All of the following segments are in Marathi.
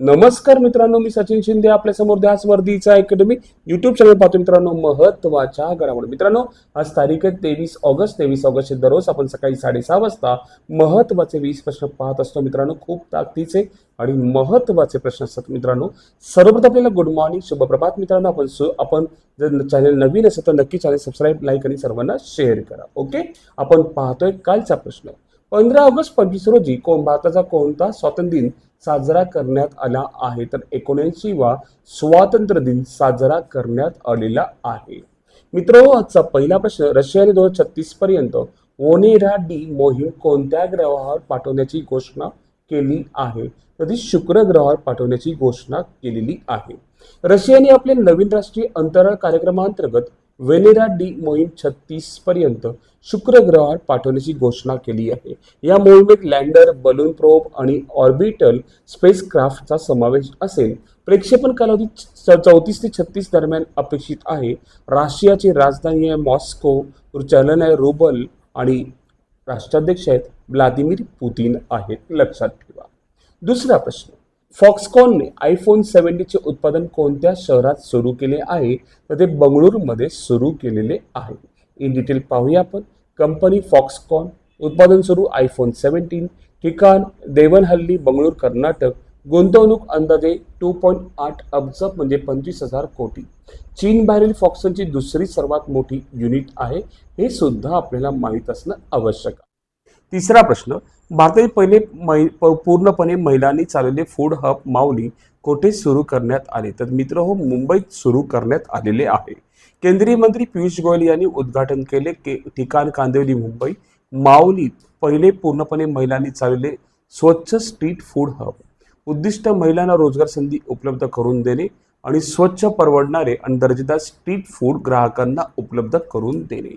नमस्कार मित्रांनो मी सचिन शिंदे आपल्यासमोर ध्यास वर्दीचा अकॅडमी युट्यूब चॅनल पाहतो मित्रांनो महत्त्वाच्या घडामोडी. मित्रांनो आज तारीख आहे तेवीस ऑगस्ट. तेवीस ऑगस्ट दररोज आपण सकाळी साडेसहा वाजता महत्त्वाचे वीस प्रश्न पाहत असतो मित्रांनो. खूप ताकदीचे आणि महत्त्वाचे प्रश्न असतात मित्रांनो. सर्वप्रथम आपल्याला गुड मॉर्निंग शुभप्रभात मित्रांनो. आपण आपण जर चॅनल नवीन असेल तर नक्की चॅनल सबस्क्राईब लाईक आणि सर्वांना शेअर करा. ओके आपण पाहतोय कालचा प्रश्न. पंधरा ऑगस्ट पंचवीस रोजी कोण भारताचा कोणता स्वातंत्र्य दिन साजरा करण्यात आला आहे? तर एकोणऐंशी वा स्वातंत्र्य दिन साजरा करण्यात आलेला आहे. मित्र आजचा पहिला प्रश्न रशियाने दोन हजार छत्तीस पर्यंत ओनेरा डी मोहीम कोणत्या ग्रहावर पाठवण्याची घोषणा केली आहे? तर ती शुक्र ग्रहावर पाठवण्याची घोषणा केलेली आहे. रशियाने आपले नवीन राष्ट्रीय अंतराळ कार्यक्रमांतर्गत वेनेरा डी मोहीम छत्तीस पर्यंत शुक्र ग्रहावर पाठवण्याची घोषणा केली आहे. या मोहिमेत लँडर बलून प्रोब आणि ऑर्बिटल स्पेसक्राफ्टचा समावेश असेल. प्रेक्षेपण कालावधी चौतीस ते छत्तीस दरम्यान अपेक्षित आहे. राशियाची राजधानी आहे मॉस्को चलन आहे रुबल आणि राष्ट्राध्यक्ष आहेत व्लादिमीर पुतीन आहेत. लक्षात ठेवा. दुसरा प्रश्न. फॉक्सकॉनने आयफोन सेवन्टीचे उत्पादन कोणत्या शहरात सुरू केले आहे? तर ते बंगळुरूमध्ये सुरू केलेले आहे. इन डिटेल पाहूया आपण. कंपनी फॉक्सकॉन उत्पादन सुरू आयफोन सेवन्टीन ठिकाण देवनहल्ली बंगळूर कर्नाटक. गुंतवणूक अंदाजे टू पॉईंट आठ अब्ज म्हणजे पंचवीस हजार कोटी. चीन बाहेरील फॉक्सनची दुसरी सर्वात मोठी युनिट आहे. हे सुद्धा आपल्याला माहीत असणं आवश्यक आहे. तिसरा प्रश्न भारतातील पहिले मै प- पूर्णपणे महिलांनी चालवले फूड हब माऊली कोठे सुरू करण्यात आले. तर मित्र हो मुंबईत सुरू करण्यात आलेले आहे. केंद्रीय मंत्री पियुष गोयल यांनी उद्घाटन केले. के ठिकाण कांदिवली मुंबई. माऊलीत पहिले पूर्णपणे महिलांनी चालवले स्वच्छ स्ट्रीट फूड हब उद्दिष्ट महिलांना रोजगार संधी उपलब्ध करून देणे आणि स्वच्छ परवडणारे आणि दर्जेदार स्ट्रीट फूड ग्राहकांना उपलब्ध करून देणे.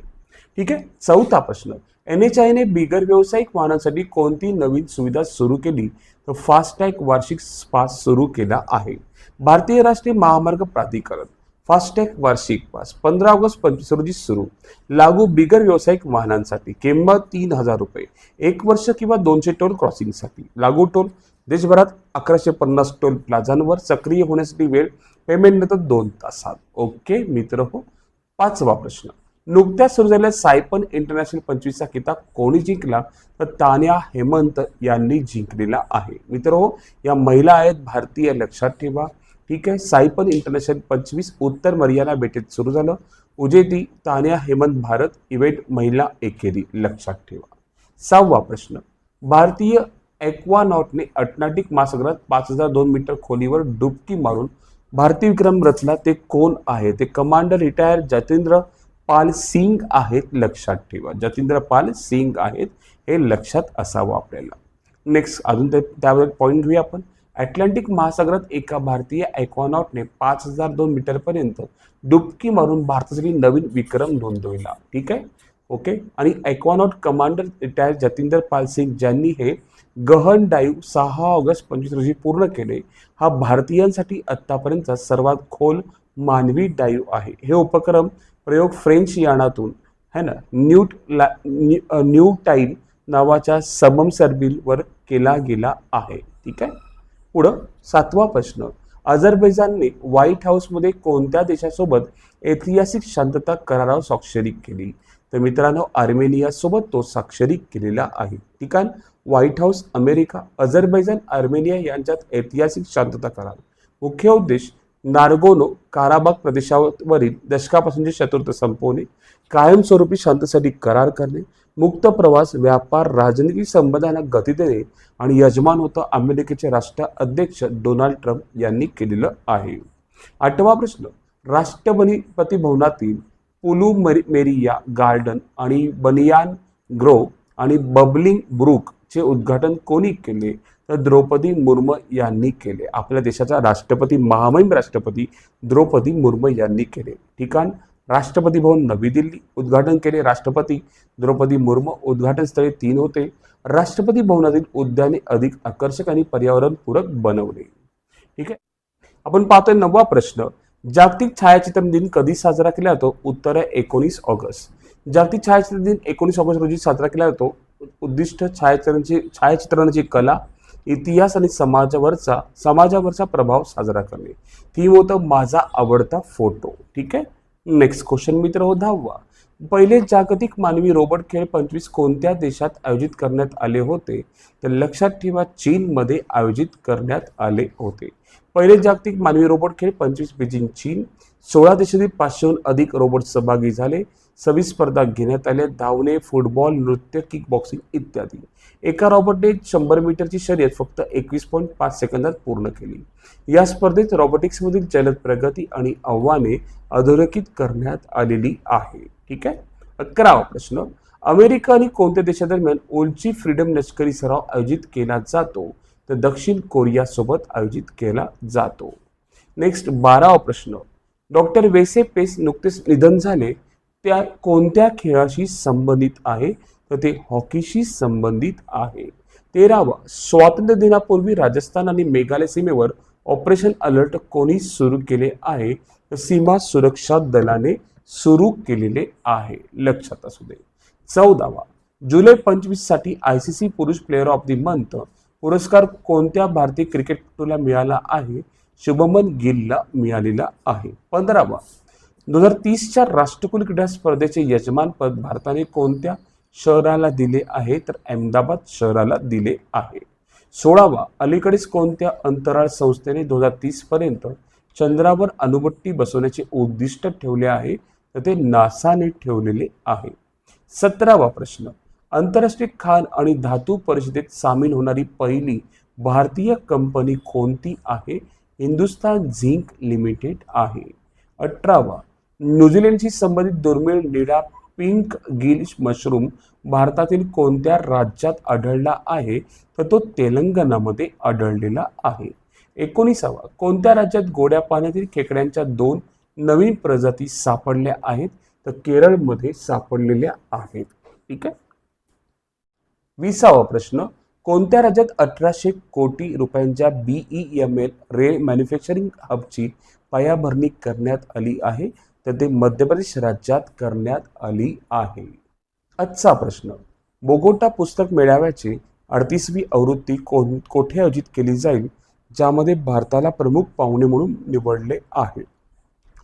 ठीक आहे? चौथा प्रश्न. एन एच आयने बिगर व्यावसायिक वाहनांसाठी कोणती नवीन सुविधा सुरू केली? तर फास्टॅग वार्षिक पास सुरू केला आहे. भारतीय राष्ट्रीय महामार्ग प्राधिकरण फास्टॅग वार्षिक पास पंधरा ऑगस्ट पंचवीस रोजी सुरू. लागू बिगर व्यावसायिक वाहनांसाठी किंमत तीन हजार रुपये एक वर्ष किंवा दोनशे टोल क्रॉसिंगसाठी. लागू टोल देशभरात अकराशे पन्नास टोल प्लाझांवर सक्रिय होण्यासाठी वेळ पेमेंट नंतर दोन तासात. ओके मित्र हो पाचवा प्रश्न. नुकत्याच सुरू झालेल्या सायपन इंटरनॅशनल पंचवीसचा किताब कोणी जिंकला तर तान्या हेमंत यांनी जिंकलेला आहे. मित्र या महिला आहेत भारतीय लक्षात ठेवा. ठीक आहे सायपन इंटरनॅशनल पंचवीस उत्तर मरियाना बेटेत सुरू झालं. उजेती तान्या हेमंत भारत इव्हेंट महिला एकेरी लक्षात ठेवा. सहावा प्रश्न. भारतीय एक्वानॉटने अटलांटिक महासागरात पाच हजार दोन मीटर खोलीवर डुबकी मारून भारतीय विक्रम रचला. ते कोण आहे? ते कमांडर रिटायर जतेंद्र पाल सिंग आहेत लक्षात ठेवा. जतींद्र पाल सिंग आहेत हे लक्षात असावं आपल्याला. नेक्स्ट अजून ते त्यावर पॉईंट घेऊया आपण. अटलांटिक महासागरात एका भारतीय ॲक्वानॉटने पाच हजार दोन मीटरपर्यंत डुबकी मारून भारतासाठी नवीन विक्रम नोंदविला. ठीक आहे? ओके आणि aquanaut commander retire Jatinder Pal Singh ज्यांनी हे गहन डाईव्ह सहा ऑगस्ट पंचवीस रोजी पूर्ण केले. हा भारतीयांसाठी आत्तापर्यंतचा सर्वात खोल मानवी डाईव्ह आहे. हे उपक्रम प्रयोग फ्रेंच यानातून है ना? न्यूट ला न्यू अ, न्यू नावाच्या समम सर्बिलवर केला गेला आहे. ठीक आहे? पुढं सातवा प्रश्न. अझरबैजानने व्हाईट हाऊसमध्ये कोणत्या देशासोबत ऐतिहासिक शांतता करारावर स्वाक्षरी केली? तर मित्रांनो आर्मेनियासोबत तो स्वाक्षरी केलेला आहे. ठिकाण White House America Azerbaijan Armenia यांच्यात ऐतिहासिक शांतता करार. मुख्य उद्देश नार्गोनो काराबाग प्रदेशावरील दशकापासूनचे शत्रुत्व संपवणे कायमस्वरूपी शांतीसाठी करार करणे मुक्त प्रवास व्यापार राजनैतिक संबंधांना गती देणे आणि यजमान होतं अमेरिकेचे राष्ट्राध्यक्ष डोनाल्ड ट्रम्प यांनी केलेलं आहे. आठवा प्रश्न राष्ट्रपती भवनातील पुलू मेरी मेरिया गार्डन आणि बनियान ग्रोव आणि बबलिंग ब्रुक चे उद्घाटन कोणी केले? तर द्रौपदी मुर्मू यांनी केले. आपल्या देशाचा राष्ट्रपती महामहिम राष्ट्रपती द्रौपदी मुर्मू यांनी केले. ठिकाण राष्ट्रपती भवन नवी दिल्ली उद्घाटन केले. राष्ट्रपती द्रौपदी मुर्मू उद्घाटन स्थळी तीन होते. राष्ट्रपती भवनातील उद्याने अधिक आकर्षक आणि पर्यावरणपूरक बनवले. ठीक आहे? आपण पाहतोय नववा प्रश्न. जागतिक छायाचित्र दिन कधी साजरा केला जातो? उत्तर आहे एकोणीस ऑगस्ट. जागतिक छायाचित्र दिन एकोणीस ऑगस्ट रोजी साजरा केला जातो. उद्दिष्ट छायाचित्रांची छायाचित्रणाची कला इतिहास आणि समाजावरचा समाजावरचा प्रभाव साजरा करणे. थीम होतं माझा आवडता फोटो. ठीक आहे? नेक्स्ट क्वेश्चन मित्र हो दहावा. पहिले जागतिक मानवी रोबोट खेळ पंचवीस कोणत्या देशात आयोजित करण्यात आले होते? तर लक्षात ठेवा चीनमध्ये आयोजित करण्यात आले होते. पहिले जागतिक मानवी रोबोट खेळ पंचवीस बीजिंग चीन. सोळा देशातील पाचशेहून अधिक रोबोट सहभागी झाले. सव्वीस स्पर्धा घेण्यात आल्या. धावणे फुटबॉल नृत्य किक बॉक्सिंग इत्यादी. एका रॉबोटने शंभर मीटरची शर्यत फक्त एकवीस पॉईंट पाच सेकंदात पूर्ण केली. या स्पर्धेत रॉबोटिक्समधील जलद प्रगती आणि आव्हाने अधोरेखित करण्यात आलेली आहे. ठीक आहे? अकरावा प्रश्न. अमेरिका आणि कोणत्या देशादरम्यान ओलची फ्रीडम लष्करी सराव आयोजित केला जातो? तर दक्षिण कोरियासोबत आयोजित केला जातो. नेक्स्ट बारावा प्रश्न. डॉक्टर वेसे पेस नुकतेच निधन झाले. त्या कोणत्या खेळाशी संबंधित आहे? तर ते हॉकीशी संबंधित आहे. तेरावा. स्वातंत्र्य दिनापूर्वी राजस्थान आणि मेघालय सीमेवर ऑपरेशन अलर्ट कोणी सुरू केले आहे? तर सीमा सुरक्षा दलाने सुरू केलेले आहे. लक्षात असू दे. चौदावा. जुलै पंचवीससाठी आय सी सी पुरुष प्लेअर ऑफ दी मंथ पुरस्कार कोणत्या भारतीय क्रिकेटपटूला मिळाला आहे? शुभमन गिलला मिळालेला आहे. पंधरावा. दोन हजार तीसच्या राष्ट्रकुल क्रीडा स्पर्धेचे यजमानपद भारताने कोणत्या शहराला दिले आहे? तर अहमदाबाद शहराला दिले आहे. सोळावा. अलीकडेच कोणत्या अंतराळ संस्थेने दोन हजार तीस पर्यंत चंद्रावर अणुबट्टी बसवण्याचे उद्दिष्ट ठेवले आहे? तर ते नासाने ठेवलेले आहे. सतरावा प्रश्न. आंतरराष्ट्रीय खाण आणि धातू परिषदेत सामील होणारी पहिली भारतीय कंपनी कोणती आहे? हिंदुस्तान झिंक लिमिटेड आहे. अठरावा. न्यूझीलंडशी संबंधित दुर्मिळ निळा पिंक गिलिश मशरूम भारतातील कोणत्या राज्यात आढळला आहे? तर तो तेलंगणामध्ये आढळलेला आहे. एकोणीसावा. कोणत्या राज्यात गोड्या पाण्यातील खेकड्यांच्या दोन नवीन प्रजाती सापडल्या आहेत तर केरळमध्ये सापडलेल्या आहेत. ठीक आहे? विसावा प्रश्न कोणत्या राज्यात अठराशे कोटी रुपयांच्या B E M L rail manufacturing हबची पायाभरणी करण्यात आली आहे तर ते मध्य प्रदेश राज्यात करण्यात आली आहे? आजचा प्रश्न बोगोटा पुस्तक मेळाव्याची अडतीसवी आवृत्ती कोण कोठे आयोजित केली जाईल ज्यामध्ये भारताला प्रमुख पाहुणे म्हणून निवडले आहे?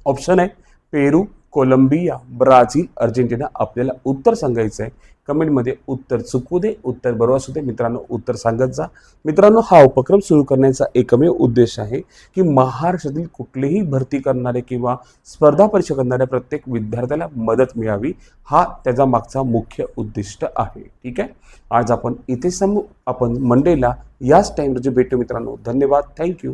ऑप्शन आहे पेरू कोलंबिया ब्राझील अर्जेंटिना. आपल्याला उत्तर सांगायचं आहे. कमेंटमध्ये उत्तर चुकू दे उत्तर बरोबर असू दे. मित्रांनो उत्तर सांगत जा. मित्रांनो हा उपक्रम सुरू करण्याचा एकमेव उद्देश आहे की महाराष्ट्रातील कुठलीही भरती करणारे किंवा स्पर्धा परीक्षा करणाऱ्या प्रत्येक विद्यार्थ्याला मदत मिळावी हा त्याचा मागचा मुख्य उद्दिष्ट आहे. ठीक आहे? आज आपण इथे समू आपण मंडेला याच टाईमला जे भेटू मित्रांनो. धन्यवाद. थँक्यू